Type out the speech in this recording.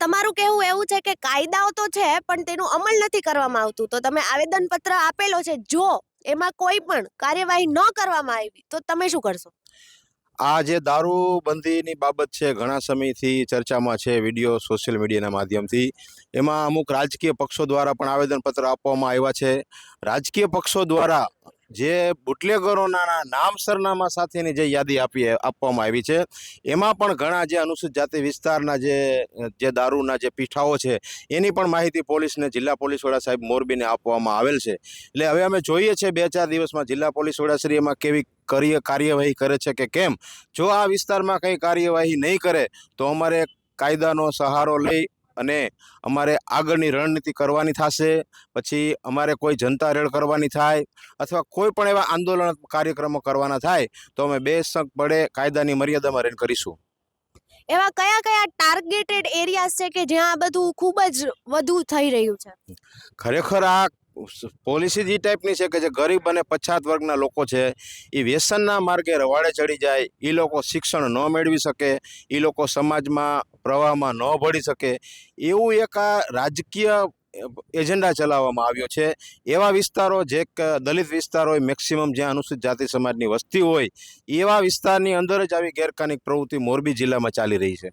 તમારું કહેવું એવું છે કે કાયદાઓ તો છે, પણ તેનું અમલ નથી કરવામાં આવતું. તો તમે આવેદન પત્ર આપેલો છે, જો એમાં કોઈ પણ કાર્યવાહી ન કરવામાં આવી, તો તમે શું કરશો? આ જે દારૂબંધીની બાબત છે, ઘણા સમયથી ચર્ચામાં છે, વીડિયો સોશિયલ મીડિયાના માધ્યમથી. એમાં અમુક રાજકીય પક્ષો દ્વારા પણ આવેદનપત્ર આપવામાં આવ્યા છે. રાજકીય પક્ષો દ્વારા જે બુટલેગરોના નામ સરનામા સાથેની જે યાદી આપી, આપવામાં આવી છે, એમાં પણ ઘણા જે અનુસૂચિત જાતિ વિસ્તારના જે જે દારૂના જે પીઠાઓ છે, એની પણ માહિતી પોલીસને જિલ્લા પોલીસ વડા સાહેબ મોરબીને આપવામાં આવેલ છે. એટલે હવે અમે જોઈએ છીએ બે ચાર દિવસમાં જિલ્લા પોલીસ વડાશ્રી એમાં કેવી કાર્ય કાર્યવાહી કરે છે કે કેમ? જો આ વિસ્તારમાં કંઈ કાર્યવાહી નહીં કરે, તો અમારે કાયદાનો સહારો લઈ અને અમારે આગળની રણનીતિ કરવાની થશે પછી અમારે કોઈ જનતા રેડ કરવાની થાય અથવા કોઈ પણ એવા આંદોલન કાર્યક્રમો કરવાના થાય તો અમે બેશકપણે કાયદાની મર્યાદામાં રહીને કરીશું. એવા કયા કયા ટાર્ગેટેડ એરિયાઝ છે કે જ્યાં આ બધું ખૂબ જ વધુ થઈ રહ્યું છે? ખરેખર આ પોલિસી જે ટાઈપની છે કે જે ગરીબ અને પછાત વર્ગના લોકો છે એ વ્યસનના માર્ગે રવાડે ચડી જાય એ લોકો શિક્ષણ ન મેળવી શકે એ લોકો સમાજમાં પ્રવાહમાં ન ભળી શકે, એવું એક આ રાજકીય એજન્ડા ચલાવવામાં આવ્યો છે. એવા વિસ્તારો જે દલિત વિસ્તાર હોય, મેક્સિમમ જ્યાં અનુસૂચિત જાતિ સમાજની વસ્તી હોય, એવા વિસ્તારની અંદર જ આવી ગેરકાનિક પ્રવૃત્તિ મોરબી જિલ્લામાં ચાલી રહી છે.